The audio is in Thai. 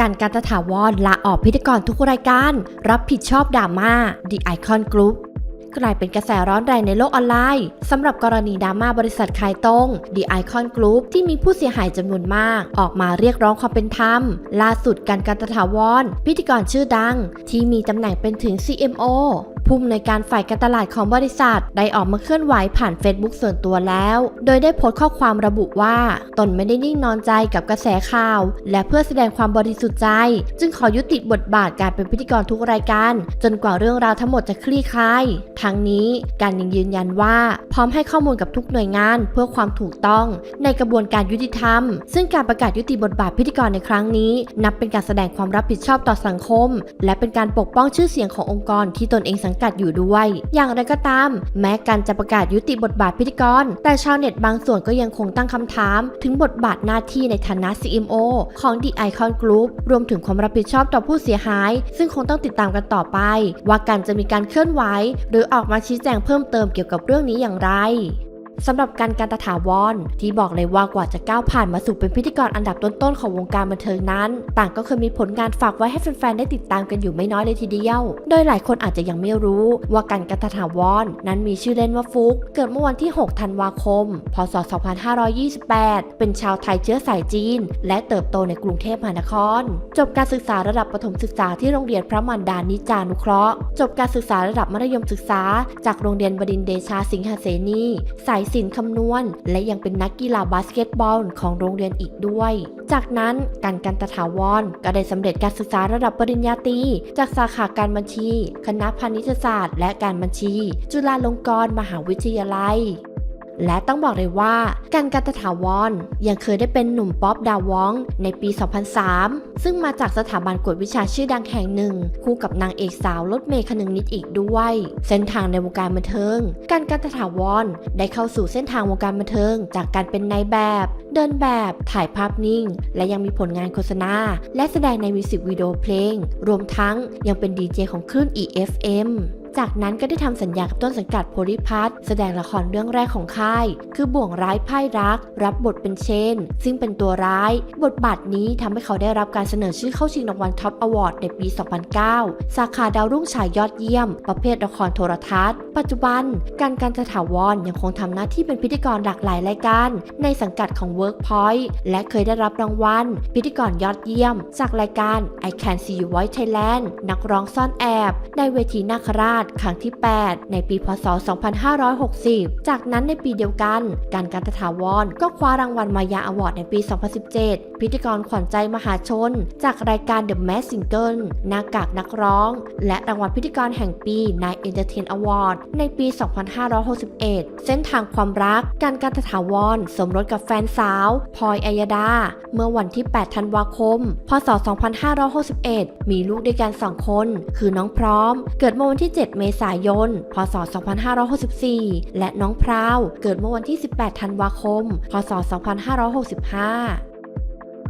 การการตถาวรลาออกพิธีกรทุกรายการ รับผิดชอบดราม่า The Icon Group กลายเป็นกระแสร้อนแรงในโลกออนไลน์สำหรับกรณีดราม่าบริษัทขายตรง The Icon Group ที่มีผู้เสียหายจำนวนมาก ออกมาเรียกร้องความเป็นธรรม ล่าสุดการการตถาวรพิธีกรชื่อดัง ที่มีตำแหน่งเป็นถึง CMO ผู้อำนวยการฝ่ายการตลาดของบริษัท ได้ออกมาเคลื่อนไหวผ่าน Facebook ส่วนตัวแล้ว โดยได้โพสต์ข้อความระบุว่า ตนไม่ได้นิ่งนอนใจกับกระแสข่าว และเพื่อแสดงความบริสุทธิ์ใจ จึงขอยุติบทบาทการเป็นพิธีกรทุกรายการ จนกว่าเรื่องราวทั้งหมดจะคลี่คลาย ทั้งนี้การยังยืนยันว่า พร้อมให้ข้อมูลกับทุกหน่วยงาน เพื่อความถูกต้อง ในกระบวนการยุติธรรม ซึ่งการประกาศยุติบทบาทพิธีกรในครั้งนี้ นับเป็นการแสดงความรับผิดชอบต่อสังคม และเป็นการปกป้องชื่อเสียงขององค์กรที่ตนเองสังกัดอยู่ด้วย อย่างไรก็ตาม แม้การจะประกาศยุติบทบาทพิธีกร แต่ชาวเน็ตบางส่วนก็ยังคงตั้งคำถาม ถึงบทบาทหน้าที่ในฐานะ CMO ของ The Icon Group รวมถึงความรับผิดชอบต่อผู้เสียหาย ซึ่งคงต้องติดตามกันต่อไป ว่าการจะมีการเคลื่อนไหว หรือออกมาชี้แจงเพิ่มเติมเกี่ยวกับเรื่องนี้อย่างไร สำหรับการการตถาวรที่บอกเลยว่ากว่าจะก้าวผ่านมาสู่เป็นพิธีกรอันดับต้นๆของวงการบันเทิงนั้น ต่างก็เคยมีผลงานฝากไว้ให้แฟนๆได้ติดตามกันอยู่ไม่น้อยเลยทีเดียว โดยหลายคนอาจจะยังไม่รู้ว่าการการตถาวรนั้นมีชื่อเล่นว่าฟุก เกิดเมื่อวันที่ 6 ธันวาคม พศ 2528 เป็นชาวไทยเชื้อสายจีน และเติบโตในกรุงเทพมหานคร จบการศึกษาระดับประถมศึกษาที่โรงเรียนพระมารดานิจานุเคราะห์ จบการศึกษาระดับมัธยมศึกษา จากโรงเรียนบดินเดชาสิงหเสนีสายศิลป์คำนวณ และยังเป็นนักกีฬาบาสเกตบอลของโรงเรียนอีกด้วย จากนั้นการกันตถาวรก็ได้สำเร็จการศึกษาระดับปริญญาตรีจากสาขาการบัญชี คณะพาณิชยศาสตร์ และการบัญชี จุฬาลงกรณ์มหาวิทยาลัย และต้องบอกเลยว่าการกัตถาวรยังเคยได้เป็นหนุ่มป๊อปดาวองในปี 2003 ซึ่งมาจากสถาบันกวดวิชาชื่อดังแห่งหนึ่ง คู่กับนางเอกสาวรถเมย์คนึงนิดอีกด้วย เส้นทางในวงการบันเทิง การกัตถาวรได้เข้าสู่เส้นทางวงการบันเทิง จากการเป็นนายแบบ เดินแบบถ่ายภาพนิ่ง และยังมีผลงานโฆษณา และแสดงในมิวสิกวิดีโอเพลง รวมทั้งยังเป็นดีเจของคลื่น EFM จากนั้นก็ได้ทำสัญญากับต้นสังกัดโพลิพัทแสดงละครเรื่องแรกของค่าย คือบ่วงร้ายพ่ายรัก รับบทเป็นเชน ซึ่งเป็นตัวร้าย บทบาทนี้ทำให้เขาได้รับการเสนอชื่อเข้าชิงรางวัลท็อปอวอร์ดในปี 2009 สาขาดาวรุ่งฉายยอดเยี่ยม ประเภทละครโทรทัศน์ ปัจจุบัน การการจะถาวรยังคงทำหน้าที่เป็นพิธีกรหลากหลายรายการ ในสังกัดของ Workpoint และเคยได้รับรางวัล พิธีกรยอดเยี่ยม จากรายการ I Can See You Voice Thailand นักร้องซ่อนแอบ ในเวทีนาคราชครั้งที่ 8 ในปีพศ 2560 จากนั้นในปีเดียวกัน การการตถาวรก็คว้ารางวัลมายาอวอร์ดในปี 2017 พิธีกรขวัญใจมหาชน จากรายการ The Mask Singer หน้ากากนักร้อง และรางวัลพิธีกรแห่งปี Night Entertain Award ในปี 2561 เส้นทางความรัก การการตถาวรสมรสกับแฟนสาวพลอยอัยดา เมื่อวันที่ 8 ธันวาคม พศ 2561 มีลูกด้วยกัน 2 คน คือน้องพร้อม เกิดเมื่อวันที่ 7 7 เมษายน พศ 2564 และน้องพราว เกิดเมื่อวันที่ 18 ธันวาคม พศ 2565